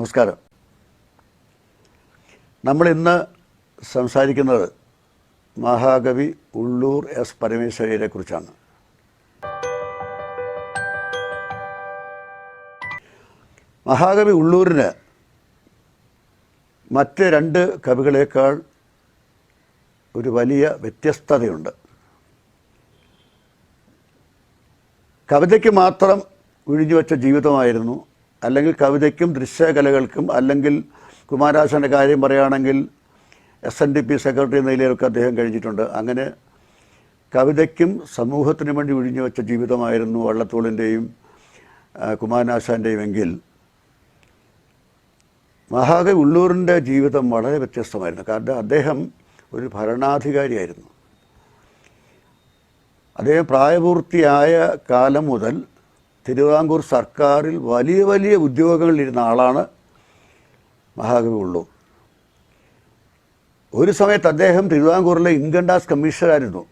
നമസ്കാരം. നമ്മൾ ഇന്ന് സംസാരിക്കുന്നത് മഹാകവി ഉള്ളൂർ എസ് പരമേശ്വരയെ കുറിച്ചാണ്. മഹാകവി ഉള്ളൂരിന് മറ്റ് രണ്ട് കവികളേക്കാൾ ഒരു വലിയ വ്യത്യസ്തതയുണ്ട്. കവിതയ്ക്ക് മാത്രം ഒഴിഞ്ഞുവെച്ച ജീവിതമായിരുന്നു അല്ലെങ്കിൽ കവിതയ്ക്കും ദൃശ്യകലകൾക്കും അല്ലെങ്കിൽ കുമാരാശാന്റെ കാര്യം പറയുകയാണെങ്കിൽ S N D P secretary എന്ന നിലയിലൊക്കെ അദ്ദേഹം കഴിഞ്ഞിട്ടുണ്ട്. അങ്ങനെ കവിതയ്ക്കും സമൂഹത്തിനു വേണ്ടി ഒഴിഞ്ഞു വെച്ച ജീവിതമായിരുന്നു വള്ളത്തോളിന്റെയും കുമാരനാശാന്റെയും എങ്കിൽ. മഹാകവി ഉള്ളൂരിന്റെ ജീവിതം വളരെ വ്യത്യസ്തമായിരുന്നു. കാരണം അദ്ദേഹം ഒരു ഭരണാധികാരിയായിരുന്നു. അദ്ദേഹം പ്രായപൂർത്തിയായ കാലം മുതൽ തിരുവിതാംകൂർ സർക്കാരിൽ വലിയ വലിയ ഉദ്യോഗങ്ങളിലിരുന്ന ആളാണ് മഹാകവി ഉള്ളൂർ ഒരു സമയത്ത് അദ്ദേഹം തിരുവിതാംകൂറിലെ ഇൻകം ടാക്സ് കമ്മീഷണറായിരുന്നു.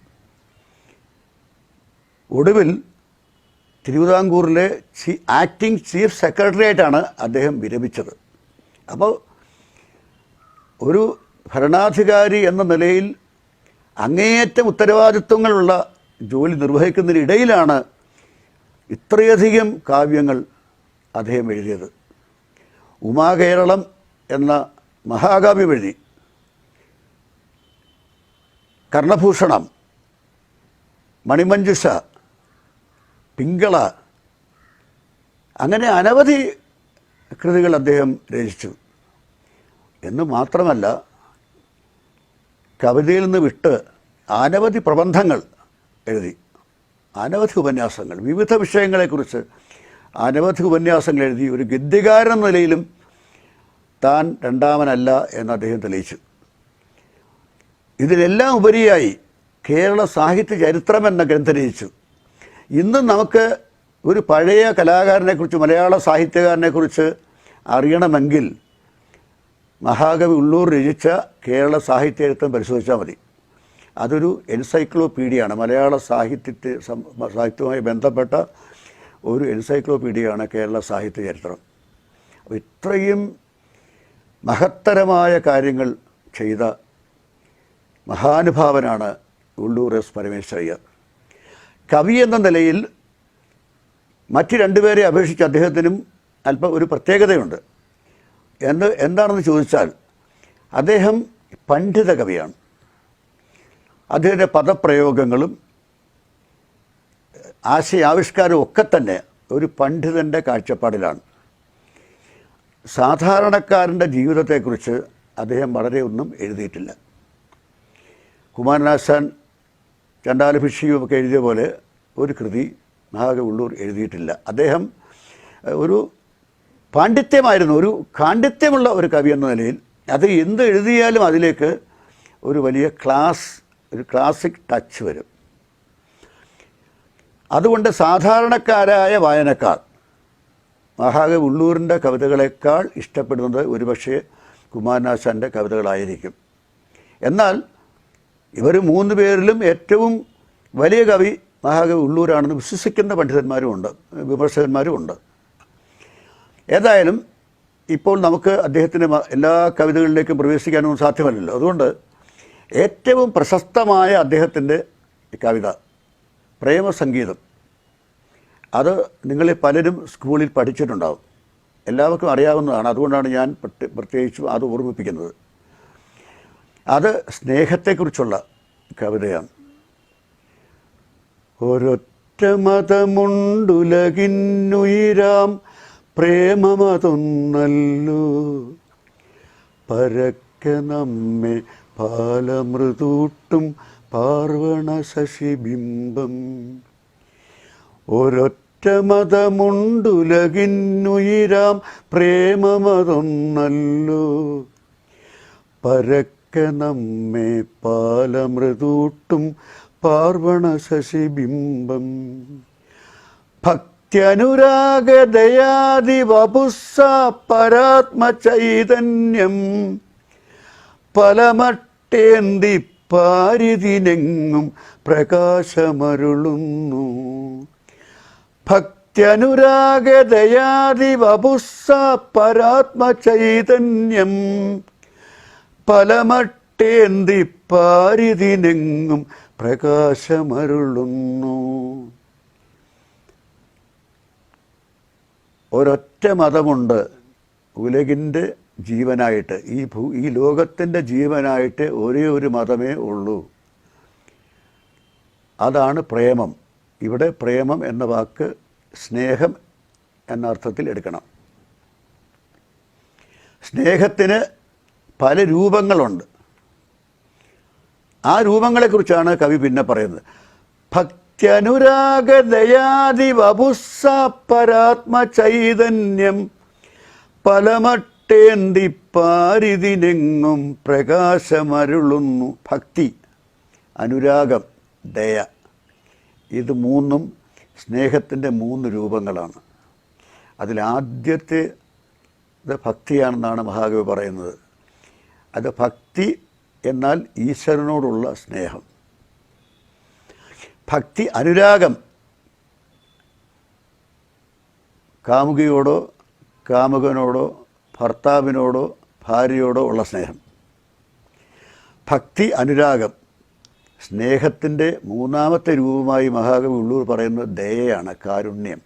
ഒടുവിൽ തിരുവിതാംകൂറിലെ ചീ ആക്ടിംഗ് ചീഫ് സെക്രട്ടറി ആയിട്ടാണ് അദ്ദേഹം വിരമിച്ചത്. അപ്പോൾ ഒരു ഭരണാധികാരി എന്ന നിലയിൽ അങ്ങേയറ്റം ഉത്തരവാദിത്വങ്ങളുള്ള ജോലി നിർവഹിക്കുന്നതിനിടയിലാണ് ഇത്രയധികം കാവ്യങ്ങൾ അദ്ദേഹം എഴുതിയത്. ഉമാകേരളം എന്ന മഹാകാവ്യം എഴുതി കർണഭൂഷണം മണിമഞ്ജുഷ പിങ്കള അങ്ങനെ അനവധി കൃതികൾ അദ്ദേഹം രചിച്ചു. എന്ന് മാത്രമല്ല കവിതയിൽ നിന്ന് വിട്ട് അനവധി പ്രബന്ധങ്ങൾ എഴുതി. അനവധി ഉപന്യാസങ്ങൾ വിവിധ വിഷയങ്ങളെക്കുറിച്ച് അനവധി ഉപന്യാസങ്ങൾ എഴുതി ഒരു ഗദ്യകാരൻ നിലയിലും താൻ രണ്ടാമനല്ല എന്ന് അദ്ദേഹം തെളിയിച്ചു. ഇതിനെല്ലാം ഉപരിയായി കേരള സാഹിത്യ ചരിത്രം എന്ന ഗ്രന്ഥം രചിച്ചു. ഇന്നും നമുക്ക് ഒരു പഴയ കലാകാരനെക്കുറിച്ച് മലയാള സാഹിത്യകാരനെക്കുറിച്ച് അറിയണമെങ്കിൽ മഹാകവി ഉള്ളൂർ രചിച്ച കേരള സാഹിത്യ ചരിത്രം പരിശോധിച്ചാൽ മതി. അതൊരു എൻസൈക്ലോപീഡിയയാണ് മലയാള സാഹിത്യത്തെ സാഹിത്യവുമായി ബന്ധപ്പെട്ട ഒരു എൻസൈക്ലോപീഡിയയാണ് കേരള സാഹിത്യ ചരിത്രം. അപ്പോൾ ഇത്രയും മഹത്തരമായ കാര്യങ്ങൾ ചെയ്ത മഹാനുഭാവനാണ് ഉള്ളൂർ എസ് പരമേശ്വരയ്യർ. കവി എന്ന നിലയിൽ മറ്റ് രണ്ടുപേരെ അപേക്ഷിച്ച് അദ്ദേഹത്തിനും അല്പം ഒരു പ്രത്യേകതയുണ്ട്. എന്ത് എന്താണെന്ന് ചോദിച്ചാൽ അദ്ദേഹം പണ്ഡിത കവിയാണ്. അദ്ദേഹത്തിന്റെ പദപ്രയോഗങ്ങളും ആശയാവിഷ്കാരവും ഒക്കെ തന്നെ ഒരു പണ്ഡിതന്റെ കാഴ്ചപ്പാടിലാണ്. സാധാരണക്കാരന്റെ ജീവിതത്തെക്കുറിച്ച് അദ്ദേഹം വളരെ ഒന്നും എഴുതിയിട്ടില്ല. കുമാരനാശാൻ ചണ്ടാലഭിഷിയും ഒക്കെ എഴുതിയ പോലെ ഒരു കൃതി മഹാകവി ഉള്ളൂർ എഴുതിയിട്ടില്ല. അദ്ദേഹം ഒരു പാണ്ഡിത്യമായിരുന്നു ഒരു കാണ്ഡിത്യമുള്ള ഒരു കവി എന്ന നിലയിൽ അത് എന്ത് എഴുതിയാലും അതിലേക്ക് ഒരു വലിയ ക്ലാസ് ഒരു ക്ലാസിക് ടച്ച് വരും. അതുകൊണ്ട് സാധാരണക്കാരായ വായനക്കാർ മഹാകവി ഉള്ളൂരിന്റെ കവിതകളെക്കാൾ ഇഷ്ടപ്പെടുന്നത് ഒരുപക്ഷെ കുമാരനാശാന്റെ കവിതകളായിരിക്കും. എന്നാൽ ഇവർ മൂന്ന് പേരിലും ഏറ്റവും വലിയ കവി മഹാകവി ഉള്ളൂരാണെന്ന് വിശ്വസിക്കുന്ന പണ്ഡിതന്മാരുമുണ്ട് വിമർശകന്മാരുമുണ്ട് ഏതായാലും ഇപ്പോൾ നമുക്ക് അദ്ദേഹത്തിന്റെ എല്ലാ കവിതകളിലേക്കും പ്രവേശിക്കാനൊന്നും സാധ്യമല്ലല്ലോ. അതുകൊണ്ട് ഏറ്റവും പ്രശസ്തമായ അദ്ദേഹത്തിന്റെ കവിത പ്രേമസംഗീതം. അത് നിങ്ങളിൽ പലരും സ്കൂളിൽ പഠിച്ചിട്ടുണ്ടാവും. എല്ലാവർക്കും അറിയാവുന്നതാണ്. അതുകൊണ്ടാണ് ഞാൻ പ്രത്യ- പ്രത്യേകിച്ചും അത് ഓർമ്മിപ്പിക്കുന്നത്. അത് സ്നേഹത്തെക്കുറിച്ചുള്ള കവിതയാണ്. ഒരൊറ്റ മതമുണ്ടുലകിന്നുയിരാം പ്രേമമതൊന്നല്ലോ. പരക്കെ നമ്മെ പാലമൃതൂട്ടും പാർവണ ശശിബിംബം ഒരൊറ്റ മതമുണ്ടുലകിന്നുയിരാം പ്രേമമതൊന്നല്ലോ. പരക്കെ നമ്മെ പാലമൃതൂട്ടും പാർവണ ശശിബിംബം ഭക്ത്യനുരാഗദയാദിവപുസ്സ പരാത്മചൈതന്യം. പലമട്ടേന്തി പാരിതിനെങ്ങും പ്രകാശമരുളുന്നു ഭക്തി ഭക്ത്യനുരാഗദയാദിവപുസ്സ പരാത്മചൈതന്യം പലമട്ടേന്തി പാരിതിനെങ്ങും പ്രകാശമരുളുന്നു. ഒരൊറ്റ മതമുണ്ട് ഉലകിന്റെ ജീവനായിട്ട് ഈ ഭൂ ഈ ലോകത്തിന്റെ ജീവനായിട്ട് ഒരേ ഒരു മതമേ ഉള്ളൂ. അതാണ് പ്രേമം. ഇവിടെ പ്രേമം എന്ന വാക്ക് സ്നേഹം എന്ന അർത്ഥത്തിൽ എടുക്കണം. സ്നേഹത്തിന് പല രൂപങ്ങളുണ്ട്. ആ രൂപങ്ങളെക്കുറിച്ചാണ് കവി പിന്നെ പറയുന്നത്. ഭക്ത്യനുരാഗദയാദി വപുസ പരാത്മ ചൈതന്യം പലമട്ടേന്തി പാരിതിനെങ്ങും പ്രകാശമരുളുന്നു. ഭക്തി അനുരാഗം ദയ. ഇത് മൂന്നും സ്നേഹത്തിന്റെ മൂന്ന് രൂപങ്ങളാണ്. അതിലാദ്യത്തെ ഭക്തിയാണെന്നാണ് മഹാകവി പറയുന്നത്. അത് ഭക്തി എന്നാൽ ഈശ്വരനോടുള്ള സ്നേഹം. ഭക്തി അനുരാഗം കാമുകിയോടോ കാമുകനോടോ ഭർത്താവിനോടോ ഭാര്യയോടോ ഉള്ള സ്നേഹം. ഭക്തി അനുരാഗം സ്നേഹത്തിന്റെ മൂന്നാമത്തെ രൂപമായി മഹാകവി ഉള്ളൂർ പറയുന്നത് ദയയാണ് കാരുണ്യം.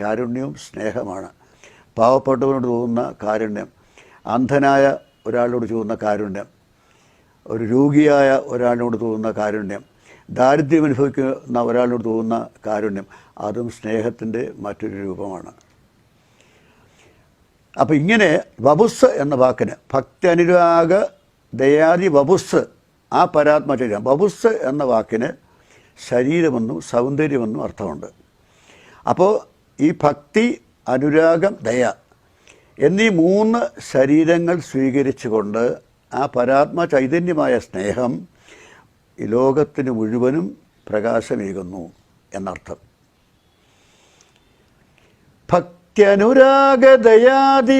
കാരുണ്യവും സ്നേഹമാണ്. പാവപ്പെട്ടവനോട് തോന്നുന്ന കാരുണ്യം അന്ധനായ ഒരാളോട് തോന്നുന്ന കാരുണ്യം ഒരു രോഗിയായ ഒരാളിനോട് തോന്നുന്ന കാരുണ്യം ദാരിദ്ര്യം അനുഭവിക്കുന്ന ഒരാളിനോട് തോന്നുന്ന കാരുണ്യം അതും സ്നേഹത്തിന്റെ മറ്റൊരു രൂപമാണ്. അപ്പം ഇങ്ങനെ വപുസ് എന്ന വാക്കിന് ഭക്തി അനുരാഗ ദയാദി വപുസ് ആ പരാത്മചര്യം വപുസ് എന്ന വാക്കിന് ശരീരമെന്നും സൗന്ദര്യമെന്നും അർത്ഥമുണ്ട്. അപ്പോൾ ഈ ഭക്തി അനുരാഗം ദയ എന്നീ മൂന്ന് ശരീരങ്ങൾ സ്വീകരിച്ചുകൊണ്ട് ആ പരാത്മ ചൈതന്യമായ സ്നേഹം ഈ ലോകത്തിന് മുഴുവനും പ്രകാശമേകുന്നു എന്നർത്ഥം. ഭക്ത്യനുരാഗദയാദി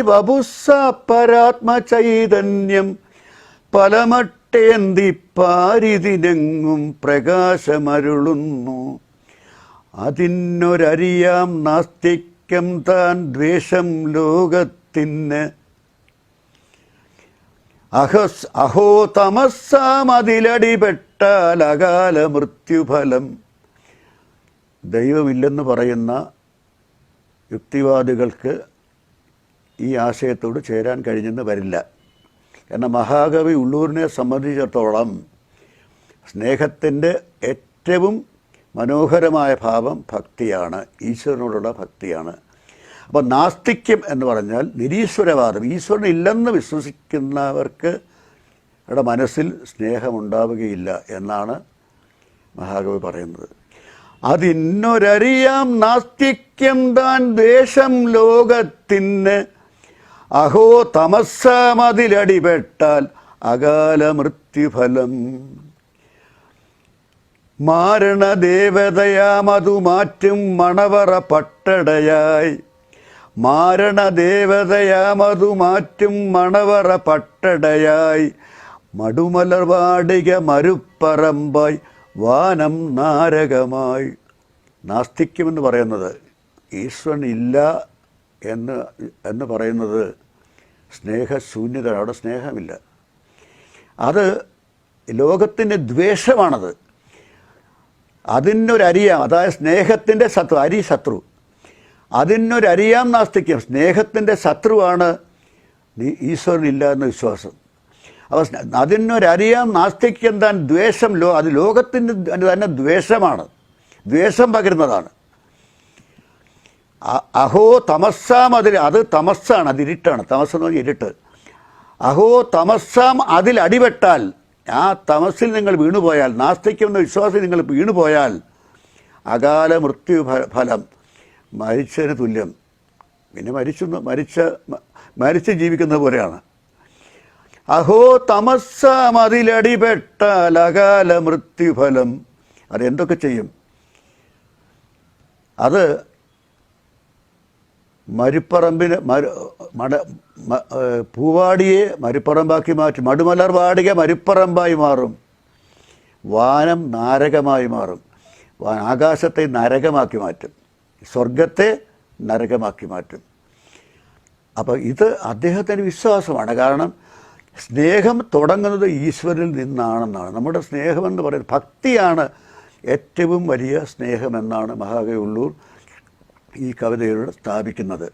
വപുസ്സ പരാത്മ ചൈതന്യം പലമട്ടേന്തി പാരിതിനെങ്ങും പ്രകാശമരുളുന്നു. അതിനൊരറിയാം നാസ്തിക്യം താൻ ദ്വേഷം ലോകത്തിന്. അഹസ് അഹോ തമസ്സാം അതിലടിപെട്ടാൽ അകാല മൃത്യുഫലം ദൈവമില്ലെന്ന് പറയുന്ന യുക്തിവാദികൾക്ക് ഈ ആശയത്തോട് ചേരാൻ കഴിഞ്ഞെന്ന് വരില്ല. കാരണം മഹാകവി ഉള്ളൂരിനെ സംബന്ധിച്ചിടത്തോളം സ്നേഹത്തിന്റെ ഏറ്റവും മനോഹരമായ ഭാവം ഭക്തിയാണ് ഈശ്വരനോടുള്ള ഭക്തിയാണ്. അപ്പോൾ നാസ്തിക്യം എന്ന് പറഞ്ഞാൽ നിരീശ്വരവാദം. ഈശ്വരൻ ഇല്ലെന്ന് വിശ്വസിക്കുന്നവർക്ക് അവരുടെ മനസ്സിൽ സ്നേഹമുണ്ടാവുകയില്ല എന്നാണ് മഹാകവി പറയുന്നത്. അതിന്നൊരറിയാം നാസ്തിക്യം താൻ ദ്വേഷം ലോകത്തിന് അഹോ തമസ്സമതിലടിപെട്ടാൽ അകാല മൃത്യുഫലം മാരണദേവതയാമതു മാറ്റും മണവറ പട്ടടയായി മാരണദേവതയാമതു മാറ്റും മണവറ പട്ടടയായി മടുമലർവാടിക മരുപ്പറമ്പായി. വാനം നാരകമായി. നാസ്തിക്യമെന്ന് പറയുന്നത് ഈശ്വരൻ ഇല്ല എന്ന് എന്ന് പറയുന്നത് സ്നേഹശൂന്യത അവിടെ സ്നേഹമില്ല. അത് ലോകത്തിന്റെ ദ്വേഷമാണത്. അതിനൊരരിയാം അതായത് സ്നേഹത്തിന്റെ ശത്രു അരി ശത്രു. അതിനൊരരിയാം നാസ്തിക്യം സ്നേഹത്തിന്റെ ശത്രുവാണ് ഈശ്വരനില്ല എന്ന വിശ്വാസം. സ്ന- അതിനൊരറിയാം നാസ്തിക്യം താൻ ദ്വേഷം ലോ അത് ലോകത്തിന്റെ തന്നെ ദ്വേഷമാണ്. ദ്വേഷം പകരുന്നതാണ്. അഹോ തമസ്സാം അതിൽ അത് തമസ്സാണ് അത് ഇരുട്ടാണ്. തമസ് എന്ന് പറഞ്ഞാൽ ഇരുട്ട്. അഹോ തമസ്സാം അതിൽ അടിപെട്ടാൽ ആ തമസിൽ നിങ്ങൾ വീണുപോയാൽ നാസ്തിക്യം എന്ന വിശ്വാസത്തിൽ നിങ്ങൾ വീണുപോയാൽ അകാല മൃത്യു ഫലം മരിച്ചതിന് തുല്യം. പിന്നെ മരിച്ചു മരിച്ച മരിച്ച് ജീവിക്കുന്നത് പോലെയാണ്. അഹോ തമസ മതിലടിപെട്ട ലകാല മൃത്യുഫലം അതെന്തൊക്കെ ചെയ്യും? അത് മരുപ്പറമ്പിന് മരു മട പൂവാടിയെ മരുപ്പറമ്പാക്കി മാറ്റും. മടുമലർ വാടിക മരുപ്പറമ്പായി മാറും. വാനം നാരകമായി മാറും. ആകാശത്തെ നരകമാക്കി മാറ്റും. സ്വർഗത്തെ നരകമാക്കി മാറ്റും. അപ്പോൾ ഇത് അദ്ദേഹത്തിന്റെ വിശ്വാസമാണ്. കാരണം സ്നേഹം തുടങ്ങുന്നത് ഈശ്വരിൽ നിന്നാണെന്നാണ്. നമ്മുടെ സ്നേഹമെന്ന് പറയുന്നത് ഭക്തിയാണ് ഏറ്റവും വലിയ സ്നേഹമെന്നാണ് മഹാകയുള്ളൂർ ഈ കവിതയിലൂടെ സ്ഥാപിക്കുന്നത്.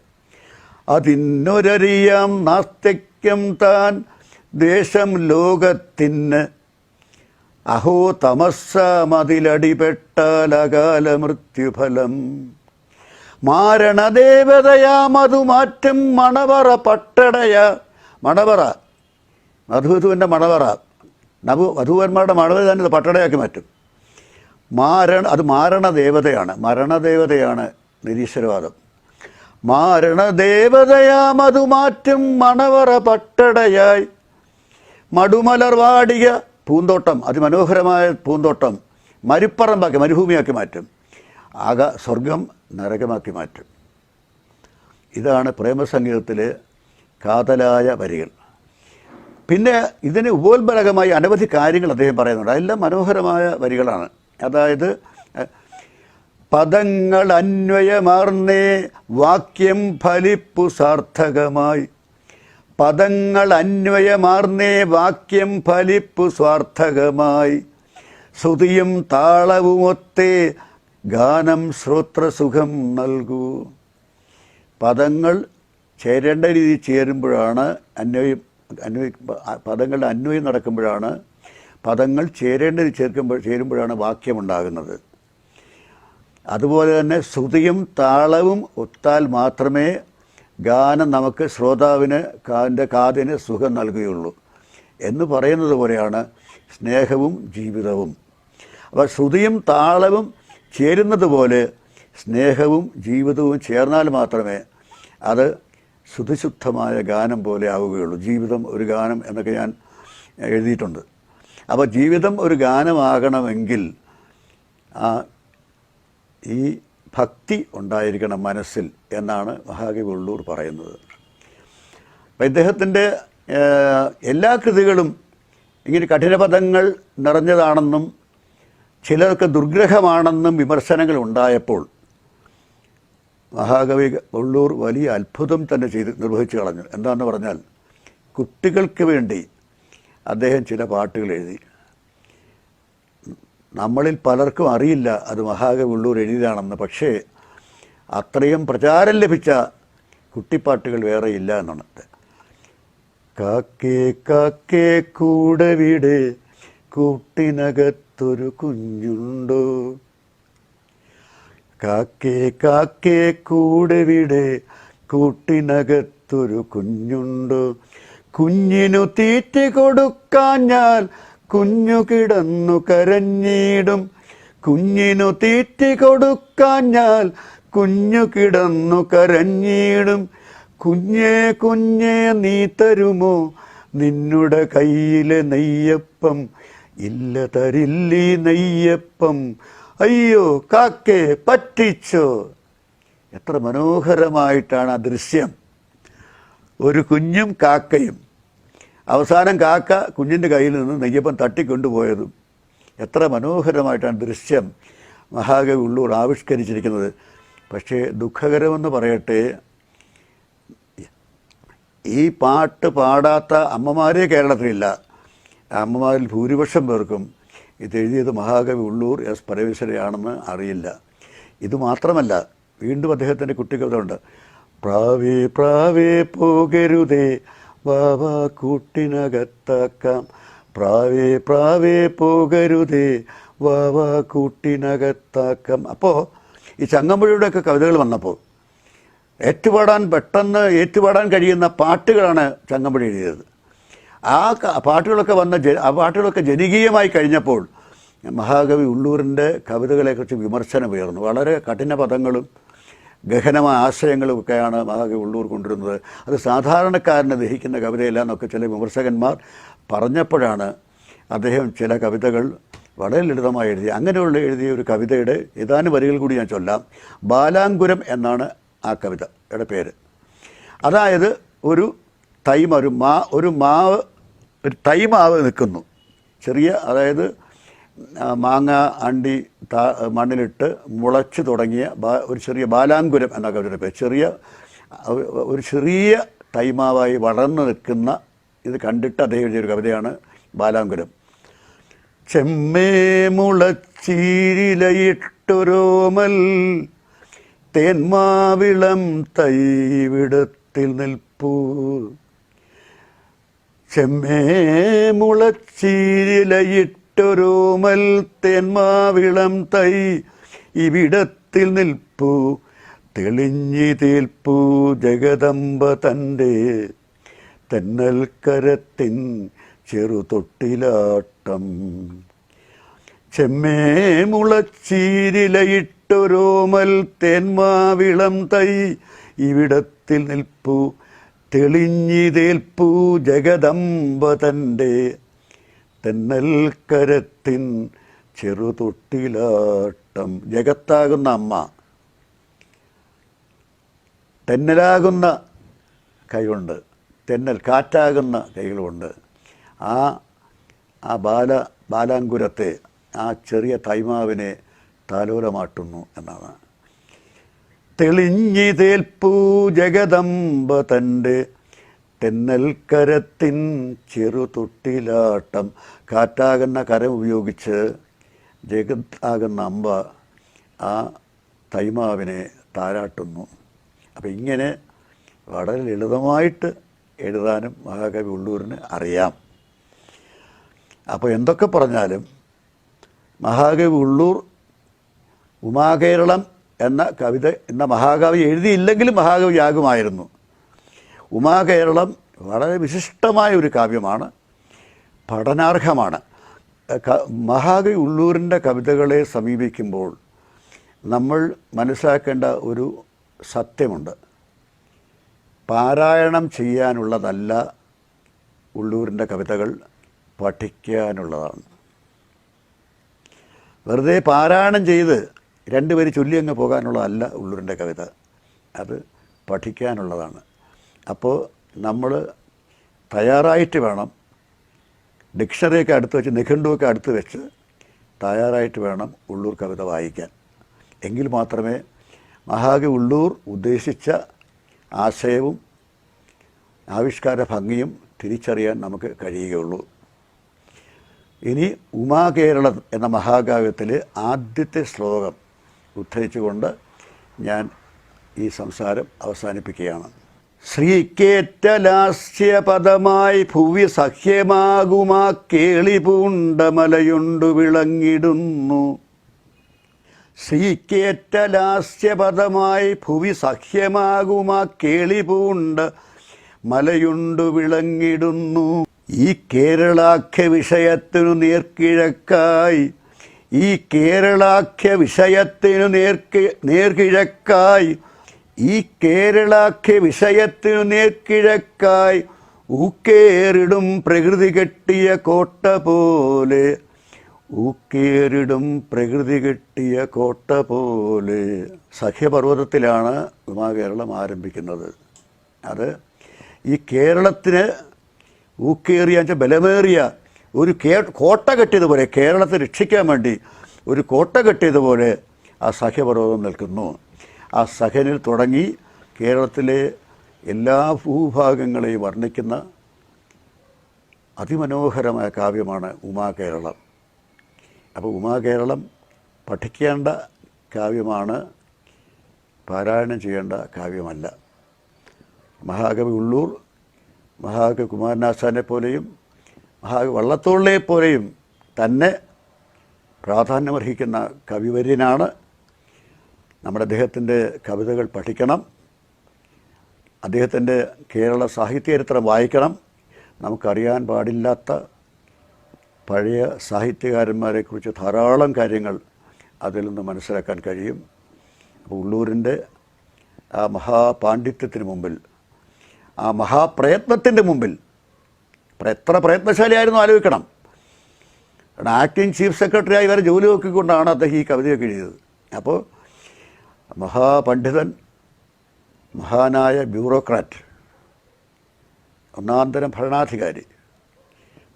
അതിന്നൊരറിയാം നാസ്തിക്യം താൻ ദേശം ലോകത്തിന്. അഹോ തമസ്സ മതിലടിപെട്ടാൽ അകാല മൃത്യുഫലം. മാരണദേവതയാമതു മാറ്റും മണവറ പട്ടടയ മണവറ മധുവധുവിന്റെ മടവറ നവു വധുവന്മാരുടെ മടവറ തന്നെ പട്ടടയാക്കി മാറ്റും. മാരണ അത് മാരണദേവതയാണ്. മരണദേവതയാണ് നിരീശ്വരവാദം. മാരണദേവതയാമതു മാറ്റും മണവറ പട്ടടയായി. മടുമലർ വാടിയ പൂന്തോട്ടം അതിമനോഹരമായ പൂന്തോട്ടം മരുപ്പറമ്പാക്കി മരുഭൂമിയാക്കി മാറ്റും. ആക സ്വർഗം നരകമാക്കി മാറ്റും. ഇതാണ് പ്രേമസംഗീതത്തിലെ കാതലായ വരികൾ. പിന്നെ ഇതിന് ഉപോത്ബലകമായി അനവധി കാര്യങ്ങൾ അദ്ദേഹം പറയുന്നുണ്ട്. അതെല്ലാം മനോഹരമായ വരികളാണ്. അതായത് പദങ്ങൾ അന്വയമാർന്നേ വാക്യം ഫലിപ്പു സാർത്ഥകമായി. പദങ്ങൾ അന്വയമാർന്നേ വാക്യം ഫലിപ്പു സ്വാർത്ഥകമായി ശ്രുതിയും താളവുമൊത്തേ ഗാനം ശ്രോത്രസുഖം നൽകൂ. പദങ്ങൾ ചേരേണ്ട രീതിയിൽ ചേരുമ്പോഴാണ് അന്വയം. അന്വയ പദങ്ങളുടെ അന്വയം നടക്കുമ്പോഴാണ് പദങ്ങൾ ചേരേണ്ടത് ചേർക്കുമ്പോൾ ചേരുമ്പോഴാണ് വാക്യമുണ്ടാകുന്നത്. അതുപോലെ തന്നെ ശ്രുതിയും താളവും ഒത്താൽ മാത്രമേ ഗാനം നമുക്ക് ശ്രോതാവിന് കാതിന്റെ കാതിന് സുഖം നൽകുകയുള്ളൂ. എന്ന് പറയുന്നത് പോലെയാണ് സ്നേഹവും ജീവിതവും. അപ്പോൾ ശ്രുതിയും താളവും ചേരുന്നത് പോലെ സ്നേഹവും ജീവിതവും ചേർന്നാൽ മാത്രമേ അത് ശ്രുതിശുദ്ധമായ ഗാനം പോലെ ആവുകയുള്ളൂ. ജീവിതം ഒരു ഗാനം എന്നൊക്കെ ഞാൻ എഴുതിയിട്ടുണ്ട്. അപ്പോൾ ജീവിതം ഒരു ഗാനമാകണമെങ്കിൽ ആ ഈ ഭക്തി ഉണ്ടായിരിക്കണം മനസ്സിൽ എന്നാണ് മഹാകവി ഉള്ളൂർ പറയുന്നത്. അപ്പം ഇദ്ദേഹത്തിന്റെ എല്ലാ കൃതികളും ഇങ്ങനെ കഠിനപദങ്ങൾ നിറഞ്ഞതാണെന്നും ചിലർക്ക് ദുർഗ്രഹമാണെന്നും വിമർശനങ്ങൾ ഉണ്ടായപ്പോൾ മഹാകവി ഉള്ളൂർ വലിയ അത്ഭുതം തന്നെ ചെയ്ത് നിർവഹിച്ചു കളഞ്ഞു. എന്താണെന്ന് പറഞ്ഞാൽ കുട്ടികൾക്ക് വേണ്ടി അദ്ദേഹം ചില പാട്ടുകൾ എഴുതി. നമ്മളിൽ പലർക്കും അറിയില്ല അത് മഹാകവി ഉള്ളൂർ എഴുതിയതാണെന്ന്. പക്ഷേ അത്രയും പ്രചാരം ലഭിച്ച കുട്ടിപ്പാട്ടുകൾ ഇല്ല എന്നാണ്. കാക്കേ കാക്കേ കൂടെ വീട്. കൂട്ടിനകത്തൊരു കുഞ്ഞുണ്ടോ? കാക്കേ കാക്കേ കൂടെ വിടെ കൂട്ടിനകത്തൊരു കുഞ്ഞുണ്ട്. കുഞ്ഞിനു തീറ്റ കൊടുക്കാഞ്ഞാൽ കുഞ്ഞു കിടന്നു കരഞ്ഞിടും. കുഞ്ഞിനു തീറ്റ കൊടുക്കാഞ്ഞാൽ കുഞ്ഞു കിടന്നു കരഞ്ഞിടും. കുഞ്ഞേ കുഞ്ഞേ നീ തരുമോ? നിന്നുടെ കയ്യിലെ നെയ്യപ്പം. ഇല്ല തരില്ലീ നെയ്യപ്പം. അയ്യോ കാക്കെ പറ്റിച്ചോ? എത്ര മനോഹരമായിട്ടാണ് ആ ദൃശ്യം. ഒരു കുഞ്ഞും കാക്കയും. അവസാനം കാക്ക കുഞ്ഞിന്റെ കയ്യിൽ നിന്ന് നെയ്യപ്പം തട്ടിക്കൊണ്ടുപോയതും. എത്ര മനോഹരമായിട്ടാണ് ദൃശ്യം. മഹാകവി ഉള്ളൂർ ആവിഷ്കരിച്ചിരിക്കുന്നത്. പക്ഷേ ദുഃഖകരമെന്ന് പറയട്ടെ ഈ പാട്ട് പാടാത്ത അമ്മമാരെ കേരളത്തിലില്ല. അമ്മമാരിൽ ഭൂരിപക്ഷം പേർക്കും ഇത് എഴുതിയത് മഹാകവി ഉള്ളൂർ എസ് പരമേശ്വരയാണെന്ന് അറിയില്ല. ഇത് മാത്രമല്ല വീണ്ടും അദ്ദേഹത്തിന്റെ കുട്ടിക്കഥ ഉണ്ട് പ്രാവേ പ്രാവേ പോകരുതേ വാവാ കൂട്ടിനകത്താക്കാം. പ്രാവേ പ്രാവേ പോകരുതേ വാവാ കൂട്ടിനകത്താക്കാം. അപ്പോൾ ഈ ചങ്ങമ്പുഴയുടെയൊക്കെ കവിതകൾ വന്നപ്പോൾ ഏറ്റുപാടാൻ പെട്ടെന്ന് ഏറ്റുപാടാൻ കഴിയുന്ന പാട്ടുകളാണ് ചങ്ങമ്പുഴ എഴുതിയത്. ആ പാട്ടുകളൊക്കെ വന്ന ആ പാട്ടുകളൊക്കെ ജനകീയമായി കഴിഞ്ഞപ്പോൾ മഹാകവി ഉള്ളൂരിന്റെ കവിതകളെക്കുറിച്ച് വിമർശനം ഉയർന്നു. വളരെ കഠിന പദങ്ങളും ഗഹനമായ ആശയങ്ങളും ഒക്കെയാണ് മഹാകവി ഉള്ളൂർ കൊണ്ടുവരുന്നത്. അത് സാധാരണക്കാരനെ ദഹിക്കുന്ന കവിതയല്ല എന്നൊക്കെ ചില വിമർശകന്മാർ പറഞ്ഞപ്പോഴാണ് അദ്ദേഹം ചില കവിതകൾ വളരെ ലളിതമായി എഴുതി അങ്ങനെയുള്ള എഴുതിയ ഒരു കവിതയുടെ ഏതാനും വരികൾ കൂടി ഞാൻ ചൊല്ലാം. ബാലാങ്കുരം എന്നാണ് ആ കവിതയുടെ പേര്. അതായത് ഒരു തൈമ ഒരു മാ ഒരു മാവ് ഒരു തൈമാവ് നിൽക്കുന്നു. ചെറിയ അതായത് മാങ്ങ അണ്ടി താ മണ്ണിലിട്ട് മുളച്ച് തുടങ്ങിയ ഒരു ചെറിയ ബാലാങ്കുരം എന്നൊക്കെ അവരുടെ പേര്. ചെറിയ ഒരു- ഒരു ചെറിയ തൈമാവായി വളർന്നു നിൽക്കുന്ന ഇത് കണ്ടിട്ട് അദ്ദേഹം എഴുതിയൊരു കവിതയാണ് ബാലാങ്കുരം. ചെമ്മേ മുളച്ചീരിലയിട്ടൊരോമൽ തേന്മാവിളം തൈവിടത്തിൽ നിൽപ്പൂ. ചെമ്മേ മുളച്ചീരിലയിട്ടൊരോമൽ തേന്മാവിളം തൈ ഇവിടത്തിൽ നിൽപ്പൂ തെളിഞ്ഞി തേൽപ്പൂ ജഗദമ്പ തന്റെ തെന്നൽക്കരത്തിൻ ചെറുതൊട്ടിലാട്ടം. ചെമ്മേ മുളച്ചീരിലയിട്ടൊരോമൽ തേന്മാവിളം തൈ ഇവിടത്തിൽ നിൽപ്പൂ തെളിഞ്ഞിതേൽപ്പൂ ജഗദമ്പ തന്റെ തെന്നൽക്കരത്തിൻ ചെറുതൊട്ടിലാട്ടം. ജഗത്താകുന്ന അമ്മ. തെന്നലാകുന്ന കൈകൊണ്ട് തെന്നൽ കാറ്റാകുന്ന കൈകളുണ്ട്. ആ ആ ബാല ബാലാങ്കുരത്തെ ആ ചെറിയ തൈമാവിനെ താലോലമാട്ടുന്നു എന്നാണ്. തെളിഞ്ഞിതേൽപ്പൂ ജഗദമ്പ തന്റെ തെന്നൽക്കരത്തിൻ ചെറുതൊട്ടിലാട്ടം. കാറ്റാകുന്ന കരം ഉപയോഗിച്ച് ജഗത്താകുന്ന അമ്പ ആ തൈമാവിനെ താരാട്ടുന്നു. അപ്പം ഇങ്ങനെ വളരെ ലളിതമായിട്ട് എഴുതാനും മഹാകവി ഉള്ളൂരിന് അറിയാം. അപ്പോൾ എന്തൊക്കെ പറഞ്ഞാലും മഹാകവി ഉള്ളൂർ ഉമാകേരളം എന്ന കവിത എന്ന മഹാകവി എഴുതിയില്ലെങ്കിലും മഹാകവിയാകുമായിരുന്നു. ഉമാകേരളം വളരെ വിശിഷ്ടമായ ഒരു കാവ്യമാണ്. പഠനാർഹമാണ്. മഹാകവി ഉള്ളൂരിന്റെ കവിതകളെ സമീപിക്കുമ്പോൾ നമ്മൾ മനസ്സിലാക്കേണ്ട ഒരു സത്യമുണ്ട്. പാരായണം ചെയ്യാനുള്ളതല്ല ഉള്ളൂരിന്റെ കവിതകൾ പഠിക്കാനുള്ളതാണ്. വെറുതെ പാരായണം ചെയ്ത് രണ്ടുപേര് ചൊല്ലി അങ്ങ് പോകാനുള്ളതല്ല ഉള്ളൂരിന്റെ കവിത. അത് പഠിക്കാനുള്ളതാണ്. അപ്പോൾ നമ്മൾ തയ്യാറായിട്ട് വേണം ഡിക്ഷണറിയൊക്കെ അടുത്ത് വെച്ച് നിഘണ്ടുവൊക്കെ അടുത്ത് വെച്ച് തയ്യാറായിട്ട് വേണം ഉള്ളൂർ കവിത വായിക്കാൻ. എങ്കിൽ മാത്രമേ മഹാകവി ഉള്ളൂർ ഉദ്ദേശിച്ച ആശയവും ആവിഷ്കാര ഭംഗിയും തിരിച്ചറിയാൻ നമുക്ക് കഴിയുകയുള്ളൂ. ഇനി ഉമാകേരളം എന്ന മഹാകാവ്യത്തിലെ ആദ്യത്തെ ശ്ലോകം ഉദ്ധരിച്ചുകൊണ്ട് ഞാൻ ഈ സംസാരം അവസാനിപ്പിക്കുകയാണ്. ശ്രീക്കേറ്റലാസ്യപദമായി ഭുവി സഖ്യമാകുമാ കേളി പൂണ്ടമലയുണ്ടു വിളങ്ങിടുന്നു. ശ്രീക്കേറ്റലാസ്യപദമായി ഭുവി സഖ്യമാകുമാ കേളി പൂണ്ട മലയുണ്ടു വിളങ്ങിടുന്നു. ഈ കേരളാഖ്യ വിഷയത്തിനു നേർക്കിഴക്കായി ഈ കേരളാഖ്യ വിഷയത്തിനു നേർക്ക് നേർക്കിഴക്കായി ഈ കേരളാഖ്യ വിഷയത്തിനു നേർക്കിഴക്കായി ഊക്കേറിടും പ്രകൃതി കെട്ടിയ കോട്ട പോലെ ഊക്കേറിടും പ്രകൃതി കെട്ടിയ കോട്ട പോലെ. സഖ്യപർവതത്തിലാണ് ഉമാകേരളം ആരംഭിക്കുന്നത്. അത് ഈ കേരളത്തിന് ഊക്കേറിയ ബലമേറിയ ഒരു കോട്ട കെട്ടിയതുപോലെ കേരളത്തെ രക്ഷിക്കാൻ വേണ്ടി ഒരു കോട്ട കെട്ടിയതുപോലെ ആ സഖ്യപർവതം നിൽക്കുന്നു. ആ സഖനിൽ തുടങ്ങി കേരളത്തിലെ എല്ലാ ഭൂഭാഗങ്ങളെയും വർണിക്കുന്ന അതിമനോഹരമായ കാവ്യമാണ് ഉമാ കേരളം. അപ്പോൾ ഉമാ കേരളം പഠിക്കേണ്ട കാവ്യമാണ് പാരായണം ചെയ്യേണ്ട കാവ്യമല്ല. മഹാകവി ഉള്ളൂർ മഹാകവി കുമാരനാശാനെ പോലെയും മഹാകവി വള്ളത്തോളിനെ പോലെയും തന്നെ പ്രാധാന്യമർഹിക്കുന്ന കവിവര്യനാണ്. നമ്മുടെ അദ്ദേഹത്തിന്റെ കവിതകൾ പഠിക്കണം. അദ്ദേഹത്തിന്റെ കേരള സാഹിത്യചരിത്രം വായിക്കണം. നമുക്കറിയാൻ പാടില്ലാത്ത പഴയ സാഹിത്യകാരന്മാരെക്കുറിച്ച് ധാരാളം കാര്യങ്ങൾ അതിൽ നിന്ന് മനസ്സിലാക്കാൻ കഴിയും. അപ്പോൾ ഉള്ളൂരിന്റെ ആ മഹാപാണ്ഡിത്യത്തിന് മുമ്പിൽ ആ മഹാപ്രയത്നത്തിന്റെ മുമ്പിൽ എത്ര പ്രയത്നശാലിയായിരുന്നു ആലോചിക്കണം. കാരണം ആക്ടിങ് ചീഫ് സെക്രട്ടറി ആയി വരെ ജോലി നോക്കിക്കൊണ്ടാണ് അദ്ദേഹം ഈ കവിതയൊക്കെ എഴുതിയത്. അപ്പോൾ മഹാപണ്ഡിതൻ മഹാനായ ബ്യൂറോക്രാറ്റ് ഒന്നാന്തരം ഭരണാധികാരി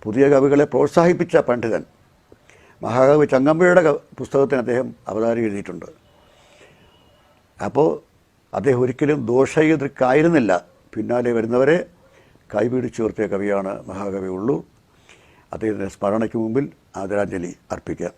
പുതിയ കവികളെ പ്രോത്സാഹിപ്പിച്ച പണ്ഡിതൻ മഹാകവി ചങ്ങമ്പുഴയുടെ പുസ്തകത്തിന് അദ്ദേഹം അവതാരം എഴുതിയിട്ടുണ്ട്. അപ്പോൾ അദ്ദേഹം ഒരിക്കലും ദോഷയുതൃക്കായിരുന്നില്ല പിന്നാലെ വരുന്നവരെ കൈപിടിച്ചുയർത്തിയ കവിയാണ് മഹാകവി ഉള്ളൂർ അദ്ദേഹത്തിന്റെ സ്മരണയ്ക്ക് മുമ്പിൽ ആദരാഞ്ജലി അർപ്പിക്കാം.